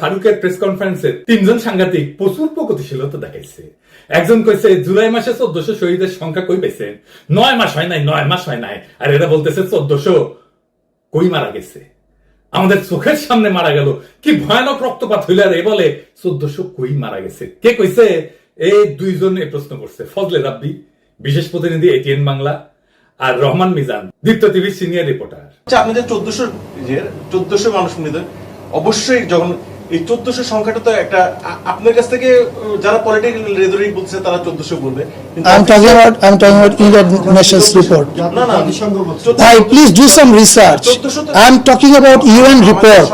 ফারুকের প্রেস কনফারেন্সে তিনজন সাংঘাতিক প্রচুর প্রগতিশীলতা দেখাইছে। একজন কইছে, জুলাই মাসে চোদ্দশো শহীদের সংখ্যা কই পেয়েছেন নয় মাস হয় নাই, নয় মাস হয় নাই। আর এরা বলতেছে, চোদ্দশো কই মারা গেছে? আমাদের চোখের সামনে মারা গেল। কি ভয়ানক রক্তপাত হইলে আর এ বলে, চোদ্দশো কই মারা গেছে? কে কইছে? এই দুইজন এই প্রশ্ন করছে, ফজলে রাব্বি, বিশেষ প্রতিনিধি এটিএন বাংলা আর রহমান মিজান, দীপ্ত টিভির সিনিয়র রিপোর্টার। আচ্ছা আপনাদের চোদ্দশো চোদ্দশো মানুষ অবশ্যই যখন এই চোদ্দশো সংখ্যাটা তো একটা আপনার কাছ থেকে যারা পলিটিক্যাল রেদরিক বলছে তারা চোদ্দশো বলবে. না না.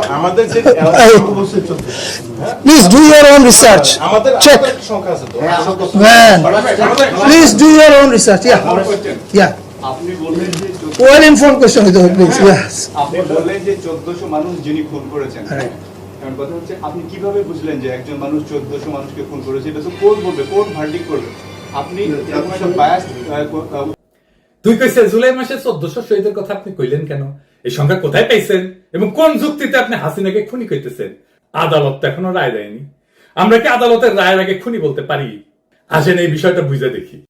আমাদের যে. আমাদের. সংখ্যা আছে তো. আপনি বললেন যে. আপনি বললেন মানুষ যিনি খুন করেছেন এখন কথা হচ্ছে আপনি কীভাবে বুঝলেন যে একজন মানুষ চোদ্দশো মানুষকে খুন করেছে? এটা তো কোর্ট বলবে? কোর্ট ভার্ডিক করবে? আপনি এরকম একটা biased, আহ, আহ, তুই কইছে জুলাই মাসে চোদ্দশো শহীদের কথা আপনি কইলেন কেন? এই সংখ্যা কোথায় পাইছেন? এবং কোন যুক্তিতে আপনি হাসিনাকে খুনি কইতেছেন? আদালত তো এখনও রায় দেয়নি। আমরা কি আদালতের রায়ের আগে খুনি বলতে পারি? আসেন এই বিষয়টা বুঝে দেখি।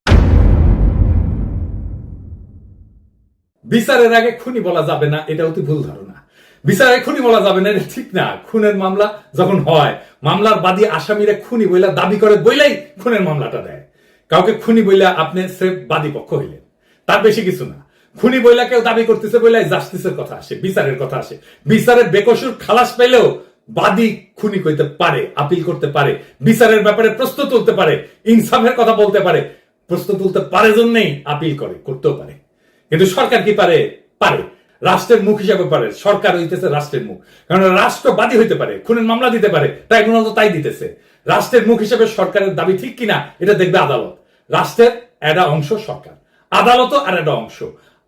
বিচারের আগে খুনি বলা যাবে না এটা অতি ভুল ধারণা। বিচারে খুনি বলা যাবে না ঠিক না। খুনের মামলা যখন হয়, মামলার বাদী আসামিরা খুনি বইলা দাবি করে বইলাই খুনের মামলাটা দেয়। কাউকে খুনি বইলা আপনি স্রেফ বাদী পক্ষ হইলেন। তার বেশি কিছু না। খুনি বইলা কেউ দাবি করতেছে বইলাই জাস্টিসের কথা আসে, বিচারের কথা আসে। বিচারের বেকসুর খালাস পেলেও বাদী খুনি কইতে পারে, আপিল করতে পারে, বিচারের ব্যাপারে প্রশ্ন তুলতে পারে, ইনসাফের কথা বলতে পারে। প্রশ্ন তুলতে পারে জন্যই আপিল করে, করতেও পারে। কিন্তু সরকার কি পারে? পারে। রাষ্ট্রের মুখ হিসাবে পারে, সরকার হইতেছে রাষ্ট্রের মুখ। কারণ রাষ্ট্রবাদী হইতে পারে, খুনের মামলা দিতে পারে, ট্রাইব্যুনাল তো তাই দিতেছে। রাষ্ট্রের মুখ হিসাবে সরকারের দাবি ঠিক কিনা, এটা দেখবে আদালত। রাষ্ট্রের একটা অংশ সরকার। আদালতও আর একটা অংশ।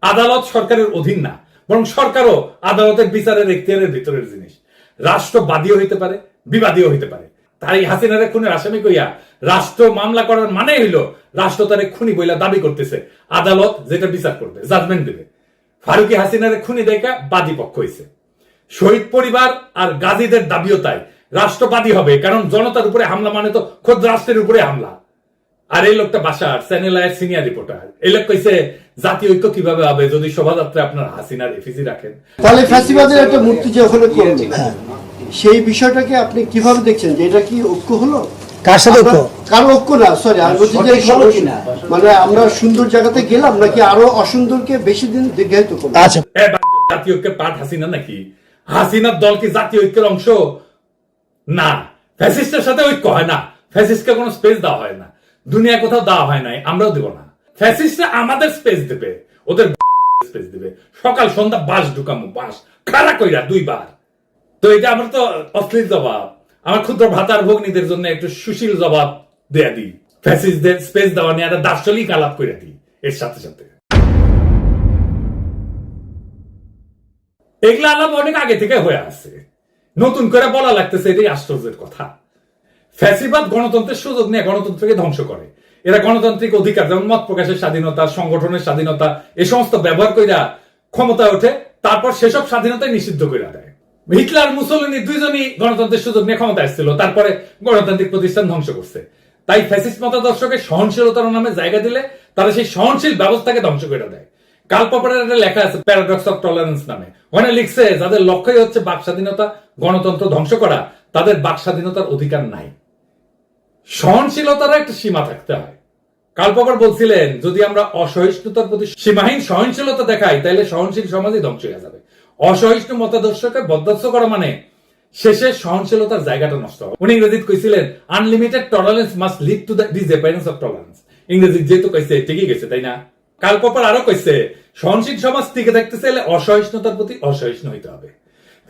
আদালত সরকারের অধীন না, বরং সরকারও আদালতের বিচারের এখতিয়ারের ভিতরের জিনিস। রাষ্ট্রবাদীও হইতে পারে, বিবাদীও হইতে পারে। তাই হাসিনারে খুনের আসামি কইয়া রাষ্ট্র মামলা করার মানে হইল, রাষ্ট্র তারে খুনি বইলা দাবি করতেছে। আদালত যেটা বিচার করবে জাজমেন্ট দেবে। ফারুকি হাসিনারে খুনি দেখা বাদী পক্ষ হইছে। শহীদ পরিবার আর গাজীদের দাবিও তাই। রাষ্ট্রবাদী হবে, কারণ জনতার উপরে হামলা মানে তো খোদ রাষ্ট্রের উপরে হামলা। আর এই লোকটা বাসার, চ্যানেল আয়ের সিনিয়র রিপোর্টার এই লোক কইছে, জাতীয় ঐক্য কীভাবে হবে? যদি শোভাযাত্রা আপনার হাসিনার এফিসি রাখেন। তাহলে ফ্যাসিবাদের একটা মূর্তি যে ওখানে সেই বিষয়টাকে আপনি কীভাবে দেখছেন যে এটা কি ঐক্য হলো? কার সাথে ঐক্য? আমরা- ঐক্য না? সরি আমি বলছি যে মানে আমরা সুন্দর জায়গাতে গেলাম নাকি আরও অসুন্দরকে বেশি দিন দীর্ঘায়িত করলাম? আচ্ছা। জাতীয় ঐক্যের পাঠ হাসিনা নাকি? হাসিনার দল কি জাতীয় ঐক্যের অংশ? না। ফ্যাসিস্টের সাথে ঐক্য হয় না। ফ্যাসিস্টকে কোনো স্পেস দেওয়া হয় না। দুনিয়া কোথাও দেওয়া হয় নাই আমরাও দেব না। ফ্যাসিস্টরা আমাদের স্পেস দেবে। ওদের স্পেস দেবে। সকাল সন্ধ্যা বাস ঢুকামো বাস। খাড়া কইরা দুইবার। তো এটা আমার তো অশ্লীল জবাব আমার ক্ষুদ্র ভাতার ভগ্নীদের জন্য একটু সুশীল জবাব দেয়া দিই। ফ্যাসিস্টদের স্পেস দেওয়া নিয়ে একটা দার্শনিক আলাপ করে দিই, এর সাথে সাথে। এগুলা আলাপ অনেক আগে থেকে হয়ে আছে। নতুন করে বলা লাগতেছে, এটাই আশ্চর্যের কথা। ফ্যাসিবাদ গণতন্ত্রের সুযোগ নিয়ে গণতন্ত্রকে ধ্বংস করে। এরা গণতান্ত্রিক অধিকার, যেমন মত প্রকাশের স্বাধীনতা, সংগঠনের স্বাধীনতা, এ সমস্ত ব্যবহার কইরা ক্ষমতায় ওঠে, তারপর সেসব স্বাধীনতাই নিষিদ্ধ করে দেয়। হিটলার, মুসলিনী দুইজনই গণতন্ত্রের সুযোগ নিয়ে ক্ষমতা এসেছিল তারপরে গণতান্ত্রিক প্রতিষ্ঠান ধ্বংস করছে। তাই ফ্যাসিস্ট মতাদর্শকে সহনশীলতার নামে জায়গা দিলে তারা সেই সহনশীল ব্যবস্থাকে ধ্বংস করে দেয়। কাল একটা লেখা আছে প্যারাডক্স অফ টলারেন্স নামে। ওখানে লিখছে, যাদের লক্ষ্যই হচ্ছে বাক স্বাধীনতা, গণতন্ত্র ধ্বংস করা, তাদের বাক স্বাধীনতার অধিকার নাই। সহনশীলতারও একটা সীমা থাকতে হয়। কালপকর বলছিলেন, যদি আমরা অসহিষ্ণুতার প্রতি সীমাহীন সহনশীলতা দেখাই তাহলে সহনশীল সমাজই ধ্বংস হয়ে যাবে। অসহিষ্ণু মতাদর্শকে বরদাস্ত করা মানে শেষে সহনশীলতার জায়গাটা নষ্ট হবে উনি ইংরেজিত কইছিলেন unlimited tolerance must lead to the disappearance of tolerance ইংরেজি যেহেতু কইছে, ঠিকই গেছে তাই না? কালপকর আরও কইছে, সহনশীল সমাজ টিকে থাকতে চাইলে অসহিষ্ণুতার প্রতি অসহিষ্ণু হইতে হবে।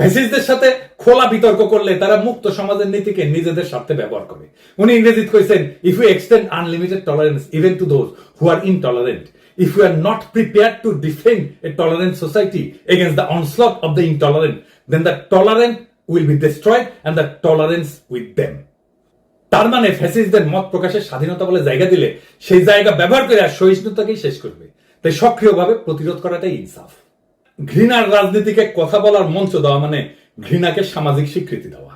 ফ্যাসিস্টদের সাথে খোলা বিতর্ক করলে তারা মুক্ত সমাজের নীতিকে নিজেদের স্বার্থে ব্যবহার করে। উনি ইংরেজিতে কইছেন if you extend unlimited tolerance even to those who are intolerant if you are not prepared to defend a tolerant society against the onslaught of the intolerant then the tolerant will be destroyed and the tolerance with them তার মানে ফ্যাসিস্টদের মত প্রকাশের স্বাধীনতা বলে জায়গা দিলে সেই জায়গা ব্যবহার করে আর সহিষ্ণুতাকেই শেষ করবে। তাই সক্রিয়ভাবে প্রতিরোধ করাটাই ইনসাফ। ঘৃণার রাজনীতিকে কথা বলার মঞ্চ দেওয়া মানে ঘৃণাকে সামাজিক স্বীকৃতি দেওয়া।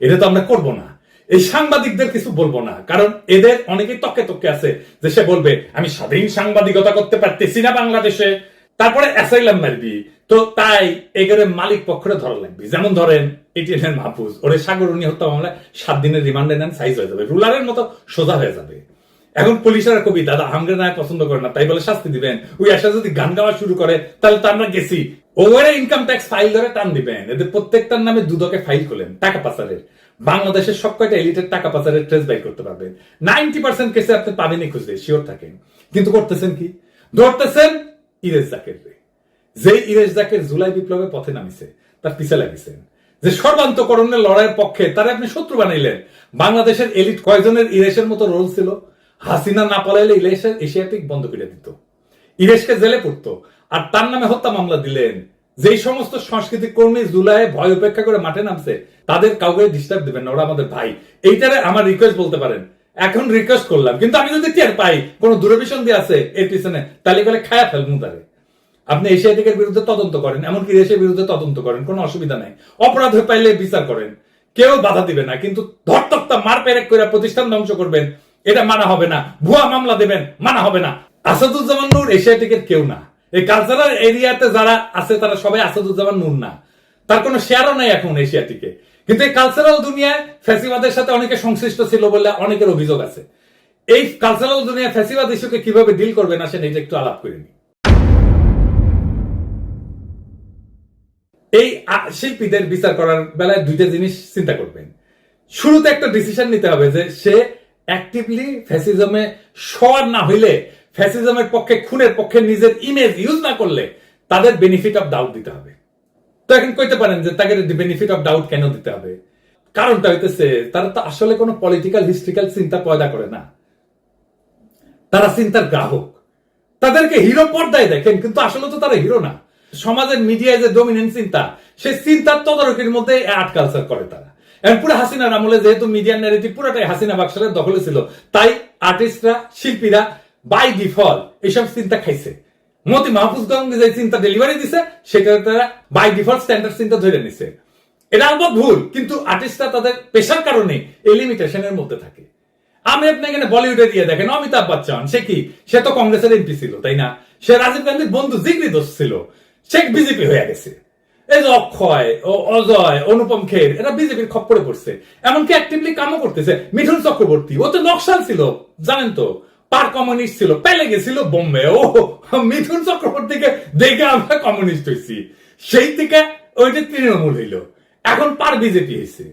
এটা তো আমরা করব না। এই সাংবাদিকদের কিছু বলব না। কারণ এদের অনেকেই তককে তককে আছে যে সে বলবে, আমি স্বাধীন সাংবাদিকতা করতে পারতেছি না বাংলাদেশে। তারপরে অ্যাসাইলাম মারবি। তো তাই এগেরে মালিক পক্ষরে ধরা লাগবে। যেমন ধরেন এটিএন মাহফুজ। ওরে সাগরণী হত্যা মামলায় সাত দিনের রিমান্ডে নেন সাইজ হয়ে যাবে। রুলারের মতো সোজা হয়ে যাবে। এখন পুলিশের কবি, দাদা হামগে না পছন্দ করে না, তাই বলে শাস্তি দিবেন। ওই আশা যদি গান গাওয়া শুরু করে, তাহলে তো আমরা গেছি। ওভারে ইনকাম ট্যাক্স ফাইল ধরে টান দিবেন। এদের প্রত্যেকটার নামে দুদকে ফাইল খোলেন, টাকা পাচারের। বাংলাদেশের সব কয়টা এলিটের টাকা পাচারের ট্রেস বাই করতে পারবেন নাইনটি পার্সেন্ট কেসে আপনি পাবেনই খুঁজে শিওর থাকেন কিন্তু করতেছেন কি? ধরতেছেন ইরেজ জাকের যে ইরেজ জাকের জুলাই বিপ্লবে পথে নামিছে, তার পিছে লাগিছেন যে সর্বান্তকরণের লড়াইয়ের পক্ষে তারা আপনি শত্রু বানাইলেন। বাংলাদেশের এলিট কয়জনের ইরেশের মতো রোল ছিল? হাসিনা না পালাইলে ইলেশের এশিয়াটিক বন্ধ করে দিত। ইরেশকে জেলে পড়তো। আর তার নামে হত্যা মামলা দিলেন যেই সমস্ত সাংস্কৃতিক কর্মী জুলাই ভয় উপেক্ষা করে মাঠে নামছে, তাদের কাউকে ডিস্টার্ব দিবেন না, ওরা আমাদের ভাই। এইটারে আমার রিকোয়েস্ট বলতে পারেন। এখন রিকোয়েস্ট করলাম, কিন্তু আমি যদি টের পাই, কোন দূরভিসন্ধি দিয়ে আছে এর পিছনে তাহলে করে খায়া ফেলব তারে। আপনি এশিয়াটিকের বিরুদ্ধে তদন্ত করেন, এমনকি দেশের বিরুদ্ধে তদন্ত করেন, কোনো অসুবিধা নাই। অপরাধ হয়ে পাইলে বিচার করেন। কেউ বাধা দিবে না, কিন্তু ধরতক্তা মার পেরেক করে প্রতিষ্ঠান ধ্বংস করবেন, এটা মানা হবে না। ভুয়া মামলা দেবেন, মানা হবে না। আসাদুজ্জামান নূর এশিয়া এশিয়াটিকের কেউ না। এই কালচারাল এরিয়াতে যারা আছে, তারা সবাই আসাদুজ্জামান নূর না। তার কোনো শেয়ারও নাই এখন এশিয়াটিকে। কিন্তু এই কালচারাল দুনিয়ায় ফ্যাসিবাদের সাথে অনেকে সংশ্লিষ্ট ছিল বলে অনেকের অভিযোগ আছে। এই কালচারাল দুনিয়া ফ্যাসিবাদ ইস্যুকে কীভাবে ডিল করবেন আসেন এটা একটু আলাপ করে নিই। এই শিল্পীদের বিচার করার বেলায় দুইটা জিনিস চিন্তা করবেন। শুরুতে একটা ডিসিশন নিতে হবে যে সে অ্যাক্টিভলি ফ্যাসিজমে সর না হইলে ফ্যাসিজমের পক্ষে, খুনের পক্ষে নিজের ইমেজ ইউজ না করলে তাদের বেনিফিট অফ ডাউট দিতে হবে। তো এখন কইতে পারেন যে তাকে বেনিফিট অফ ডাউট কেন দিতে হবে? কারণটা হইতেছে, তারা তো আসলে কোনো পলিটিক্যাল হিস্ট্রিক্যাল চিন্তা পয়দা করে না। তারা চিন্তার গ্রাহক। তাদেরকে হিরো পর্দায় দেখেন, কিন্তু আসলে তো তারা হিরো না। সমাজের মিডিয়ায় যে ডমিনেন্ট চিন্তা, সেই চিন্তার তদারকির মধ্যে আর্ট কালচার করে তারা। এখন পুরো হাসিনার আমলে যেহেতু মিডিয়ার ন্যারেটিভ পুরোটাই হাসিনা বাক্সের দখলে ছিল, তাই আর্টিস্টরা শিল্পীরা বাই ডিফল্ট এইসব চিন্তা খাইছে। মতি মাহফুজগঞ্জ যে চিন্তা ডেলিভারি দিছে, সেটা তারা বাই ডিফল্ট স্ট্যান্ডার্ড চিন্তা ধরে নিছে। এটা আলবত ভুল, কিন্তু আর্টিস্টরা তাদের পেশার কারণে এই লিমিটেশনের মধ্যে থাকে। আমি আপনি এখানে বলিউডে দিয়ে দেখেন, অমিতাভ বচ্চন, সে কি? সে তো কংগ্রেসের এমপি ছিল, তাই না? সে রাজীব গান্ধীর বন্ধু জিগরি দোষ ছিল। সে বিজেপি হয়ে গেছে। এই যে অক্ষয়, ও অজয়, অনুপম খের, এরা বিজেপির খপ্পরে পড়ছে। এমনকি অ্যাক্টিভলি কামও করতেছে। মিঠুন চক্রবর্তী, ও তো নকশাল ছিল, জানেন তো? কমিউনিস্ট ছিল, পেলে গেছিল বোম্বে। ও মিঠুন চক্রবর্তীকে দেখে আমরা কমিউনিস্ট হয়েছি। সেই থেকে ওইটা তৃণমূল হইল। এখন পার বিজেপি হয়েছে।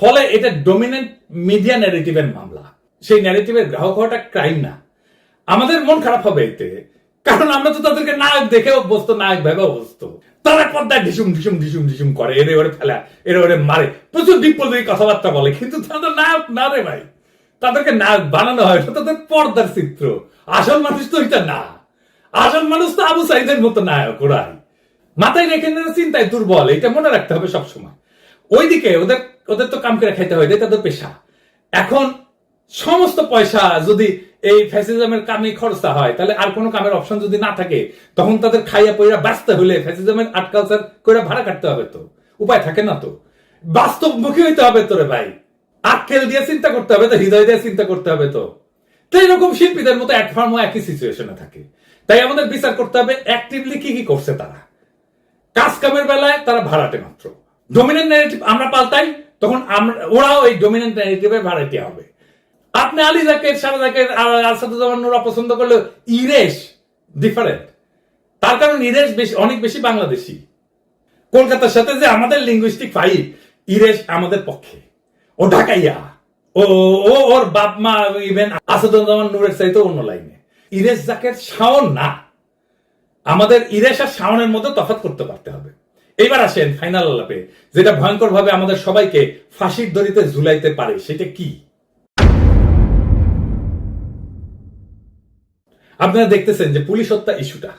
ফলে এটা ডমিনেন্ট মিডিয়া ন্যারেটিভের মামলা। সেই ন্যারেটিভের গ্রাহক হওয়াটা ক্রাইম না। আমাদের মন খারাপ হবে এতে। কারণ আমরা তো তাদেরকে নায়ক দেখে অভ্যস্ত, নায়ক ভেবে অভ্যস্ত। তারা পর্দায় ঢিসুম ঢিসুম ঢিসুম ঢিসুম করে, এরে ওরে ফেলা, এরে ওরে মারে। প্রচুর বিপ্লবী কথাবার্তা বলে, কিন্তু তাদের নায়ক না রে ভাই। তাদেরকে নায়ক বানানো হয়, এটা তাদের পর্দার চিত্র। আসল মানুষ তো এটা না। আসল মানুষ তো আবু সাইদের মতো নায়ক, ওরাই। মাথায় রেখে চিন্তায় দুর্বল, এটা মনে রাখতে হবে সবসময়। ওইদিকে ওদের ওদের তো কাম করে খাইতে হয় তাদের পেশা। এখন সমস্ত পয়সা যদি এই ফ্যাসিজমের কামে খরচা হয়, তাহলে আর কোনো কামের অপশন যদি না থাকে, তখন তাদের খাইয়া পইরা বাঁচতে হলে ফ্যাসিজমের আর্ট কালচার করে ভাড়া কাটতে হবে তো। উপায় থাকে না তো। বাস্তবমুখী হইতে হবে তো রে ভাই। আক্কেল দিয়ে চিন্তা করতে হবে তো, হৃদয় দিয়ে চিন্তা করতে হবে তো। তো এরকম শিল্পীদের মতো এক ফার্মও একই সিচুয়েশনে থাকে। তাই আমাদের বিচার করতে হবে অ্যাক্টিভলি কি কি করছে তারা। কাজ কামের বেলায় তারা ভাড়াটে মাত্র। ডমিনেন্ট ন্যারেটিভ আমরা পাল্টাই, তখন আমরা ওরাও এই ডমিনেন্ট ন্যারেটিভে ভাড়াটে হবে। আপনি আলী জাকের, সারা জাকের আসাদুজ্জামান পছন্দ করলে ইরেশ ডিফারেন্ট তার কারণ ইরেশ বেশি অনেক বেশি বাংলাদেশি। কলকাতার সাথে যে আমাদের লিঙ্গুইস্টিক ফাইট ইরেশ আমাদের পক্ষে। ও ঢাকাইয়া ও ও, ওর বাপ মা ইভেন আসাদুজ্জামান নূরের চাইতে অন্য লাইনে ইরেশ জাকের শাওন না। আমাদের ইরেশ আর শাওনের মধ্যে তফাৎ করতে পারতে হবে। এইবার আসেন ফাইনাল আলাপে, যেটা ভয়ঙ্কর ভাবে আমাদের সবাইকে ফাঁসির দড়িতে ঝুলাইতে পারে, সেটা কি? আপনারা দেখতেছেন যে পুলিশ হত্যা ইস্যুটা।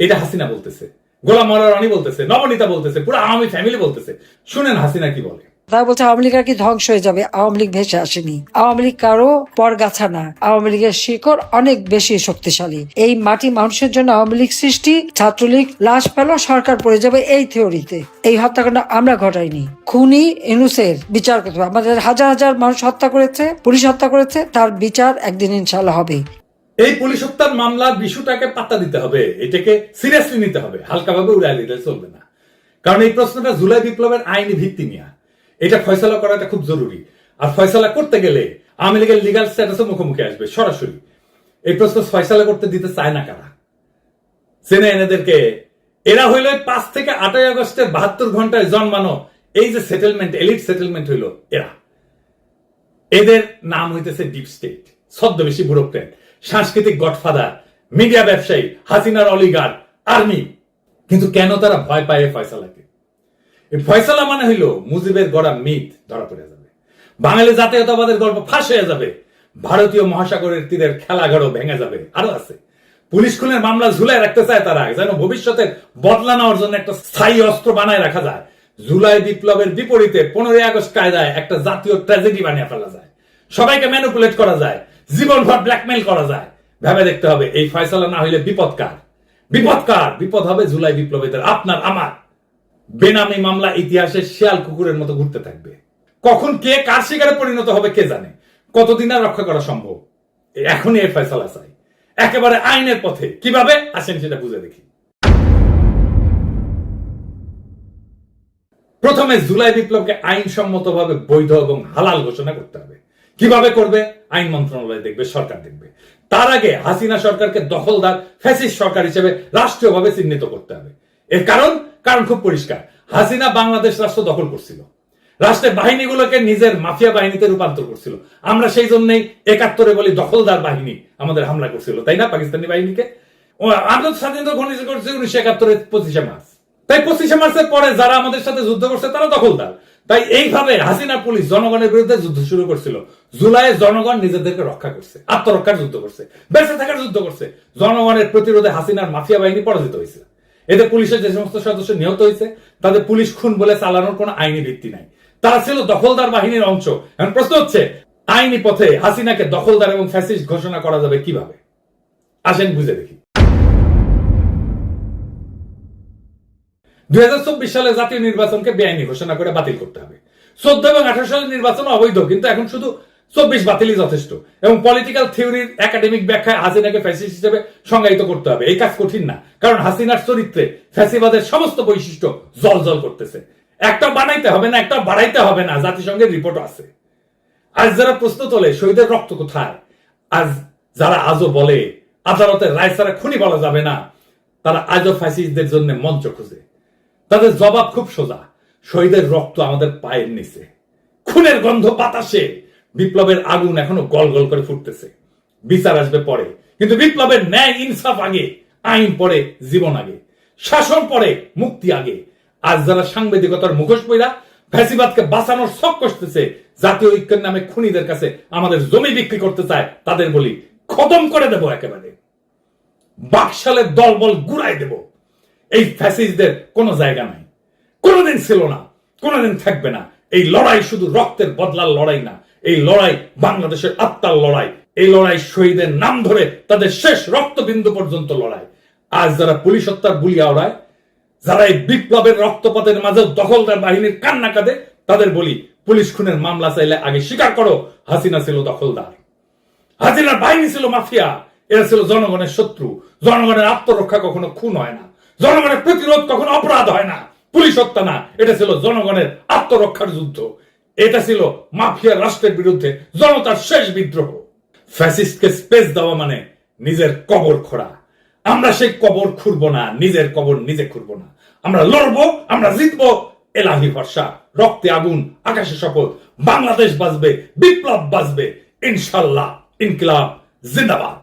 এটা হাসিনা বলতেছে, গোলাম মাওলা রানী বলতেছে, নবনীতা বলতেছে, পুরো আওয়ামী ফ্যামিলি বলতেছে। শুনেন হাসিনা কি বলে। তারা বলছে, আওয়ামী লীগ আর কি ধ্বংস হয়ে যাবে? আওয়ামী লীগ ভেসে আসেনি। আওয়ামী লীগ কারও পরগাছা না। আওয়ামী লীগের শিকড় অনেক বেশি শক্তিশালী। এই মাটি মানুষের জন্য আওয়ামী লীগ সৃষ্টি, ছাত্রলীগ, লাশ পেল সরকার পড়ে যাবে এই থিওরিতে। এই হত্যাকাণ্ড আমরা ঘটাইনি। খুনি এনুসের বিচার করতে হবে। আমাদের হাজার হাজার মানুষ হত্যা করেছে, পুলিশ হত্যা করেছে, তার বিচার একদিন ইনশাল্লাহ হবে। এই পুলিশ হত্যার মামলার বিষয়টাকে পাত্তা দিতে হবে। এটাকে সিরিয়াসলি নিতে হবে। হালকাভাবে উড়াই দিলে চলবে না। কারণ এই প্রশ্নটা জুলাই বিপ্লবের আইনি ভিত্তি নিয়ে। এটা ফয়সলা করাটা খুব জরুরি। আর ফয়সলা করতে গেলে আওয়ামী লীগের লিগাল স্ট্যাটাসের মুখোমুখি আসবে, সরাসরি। এই প্রশ্ন ফয়সলা করতে দিতে চায় না কারা? চেনে এনেদেরকে এরা হইল পাঁচ থেকে আটই আগস্টের বাহাত্তর ঘন্টায় জন্মানো এই যে সেটেলমেন্ট এলিট সেটেলমেন্ট হইল এরা। এদের নাম হইতেছে ডিপ স্টেট ছদ্মবেশী ব্যুরোক্রেট সাংস্কৃতিক গডফাদার মিডিয়া ব্যবসায়ী, হাসিনার অলিগার আর্মি কিন্তু কেন তারা ভয় পায় ফয়সালাকে? এই ফয়সালা মানে হইল মুজিবের গড়া মিথ ধরা পড়ে যাবে। বাঙালি জাতীয়তাবাদের গল্প ফাঁস হয়ে যাবে। ভারতীয় মহাসাগরের তীরের খেলাঘরও ভেঙে যাবে। আরও আছে। পুলিশ খুনের মামলা ঝুলাই রাখতে চায় তারা। যেন ভবিষ্যতের বদলা নেওয়ার জন্য একটা স্থায়ী অস্ত্র বানায় রাখা যায়। জুলাই বিপ্লবের বিপরীতে পনেরোই আগস্ট কায়দায় একটা জাতীয় ট্র্যাজেডি বানিয়ে ফেলা যায়। সবাইকে ম্যানুপুলেট করা যায়। জীবনভর ব্ল্যাকমেল করা যায়। ভেবে দেখতে হবে, এই ফয়সালা না হইলে বিপদকার। বিপদকার। বিপদ হবে জুলাই বিপ্লবীদের আপনার, আমার। বেনামি মামলা ইতিহাসে শিয়াল কুকুরের মতো ঘুরতে থাকবে। কখন কে কার শিকারে পরিণত হবে কে জানে? কতদিন আর রক্ষা করা সম্ভব? এখনই এই ফয়সালা চাই। একেবারে আইনের পথে। কীভাবে? আসেন সেটা বুঝে দেখি। প্রথমে জুলাই বিপ্লবকে আইনসম্মতভাবে বৈধ এবং হালাল ঘোষণা করতে হবে। কীভাবে করবে? আইন মন্ত্রণালয় দেখবে, সরকার দেখবে। তার আগে হাসিনা সরকারকে দখলদার ফ্যাসিস্ট সরকার হিসেবে রাষ্ট্রীয়ভাবে চিহ্নিত করতে হবে। এর কারণ? কারণ খুব পরিষ্কার। হাসিনা বাংলাদেশ রাষ্ট্র দখল করছিল। রাষ্ট্রের বাহিনীগুলোকে নিজের মাফিয়া বাহিনীতে রূপান্তর করছিল। আমরা সেই জন্যই একাত্তরে বলি দখলদার বাহিনী আমাদের হামলা করছিল, তাই না, পাকিস্তানি বাহিনীকে? আমরা স্বাধীনতা ঘনিষ্ঠ করছি উনিশশো একাত্তরের পঁচিশে মার্চ। তাই পঁচিশে মার্চের পরে যারা আমাদের সাথে যুদ্ধ করছে, তারা দখলদার। তাই এইভাবে হাসিনা পুলিশ জনগণের বিরুদ্ধে যুদ্ধ শুরু করছিল। জুলাইয়ে জনগণ নিজেদেরকে রক্ষা করছে, আত্মরক্ষার যুদ্ধ করছে, বেঁচে থাকার যুদ্ধ করছে। জনগণের প্রতিরোধে হাসিনার মাফিয়া বাহিনী পরাজিত হয়েছে। এতে পুলিশের যে সমস্ত সদস্য নিহত হয়েছে, তাদের পুলিশ খুন বলে চালানোর কোনো আইনি ভিত্তি নাই। তারা ছিল দখলদার বাহিনীর অংশ। এখন প্রশ্ন হচ্ছে, আইনি পথে হাসিনাকে দখলদার এবং ফ্যাসিস্ট ঘোষণা করা যাবে কীভাবে? আসেন বুঝে দেখি। দুই হাজার চব্বিশ সালে জাতীয় নির্বাচনকে বেআইনি ঘোষণা করে বাতিল করতে হবে। চোদ্দ এবং আঠারো সালের নির্বাচন অবৈধ, কিন্তু এখন শুধু চব্বিশ বাতিলই যথেষ্ট। এবং পলিটিক্যাল থিওরির একাডেমিক ব্যাখ্যায় হাসিনাকে ফ্যাসিস্ট হিসেবে সংজ্ঞায়িত করতে হবে। এই কাজ কঠিন না। কারণ হাসিনার চরিত্রে ফ্যাসিবাদের সমস্ত বৈশিষ্ট্য জল জল করতেছে। একটা বানাইতে হবে না, একটা বাড়াইতে হবে না, জাতিসংঘের রিপোর্ট আছে। আজ যারা প্রশ্ন তোলে, শহীদের রক্ত কোথায়? আজ যারা আজও বলে, আদালতের রায় ছাড়া খুনি বলা যাবে না, তারা আজও ফ্যাসিস্টদের জন্য মঞ্চ খুঁজে। তাদের জবাব খুব সোজা, শহীদের রক্ত আমাদের পায়ের নিচে। খুনের গন্ধ বাতাসে। বিপ্লবের আগুন এখনও গল গল করে ফুটতেছে। বিচার আসবে পরে। কিন্তু বিপ্লবের ন্যায় ইনসাফ আগে, আইন পরে, জীবন আগে। শাসন পরে, মুক্তি আগে। আজ যারা সাংবাদিকতার মুখোশ পইরা ফ্যাসিবাদকে বাঁচানোর শখ কষতেছে, জাতীয় ঐক্যের নামে খুনিদের কাছে আমাদের জমি বিক্রি করতে চায়, তাদের বলি, খতম করে দেব একেবারে। বাকশালের দলবল গুড়াই দেব। এই ফ্যাসিস্টদের কোনো জায়গা নাই। কোনোদিন ছিল না, কোনোদিন থাকবে না। এই লড়াই শুধু রক্তের বদলার লড়াই না এই লড়াই বাংলাদেশের আত্মার লড়াই। এই লড়াই শহীদের নাম ধরে তাদের শেষ রক্তবিন্দু পর্যন্ত লড়াই। আজ যারা পুলিশ হত্যার বুলি আওড়ায়, যারা এই বিপ্লবের রক্তপাতের মাঝে দখলদার বাহিনীর কান্না কাঁদে, তাদের বলি, পুলিশ খুনের মামলা চাইলে আগে স্বীকার করো, হাসিনা ছিল দখলদার। হাসিনার বাহিনী ছিল মাফিয়া, এরা ছিল জনগণের শত্রু। জনগণের আত্মরক্ষা কখনো খুন হয় না। জনগণের প্রতিরোধ কখনো অপরাধ হয় না। পুলিশ হত্যা না, এটা ছিল জনগণের আত্মরক্ষার যুদ্ধ। এটা ছিল মাফিয়া রাষ্ট্রের বিরুদ্ধে জনতার শেষ বিদ্রোহ। ফ্যাসিস্টকে স্পেস দেওয়া মানে নিজের কবর খোঁড়া। আমরা সেই কবর খুঁড়ব না, নিজের কবর নিজে খুঁড়ব না। আমরা লড়বো, আমরা জিতবো, এলাহি ভরসা, রক্তে আগুন, আকাশে শপথ, বাংলাদেশ বাঁচবে, বিপ্লব বাঁচবে, ইনশাল্লাহ, ইনকিলাব, জিন্দাবাদ।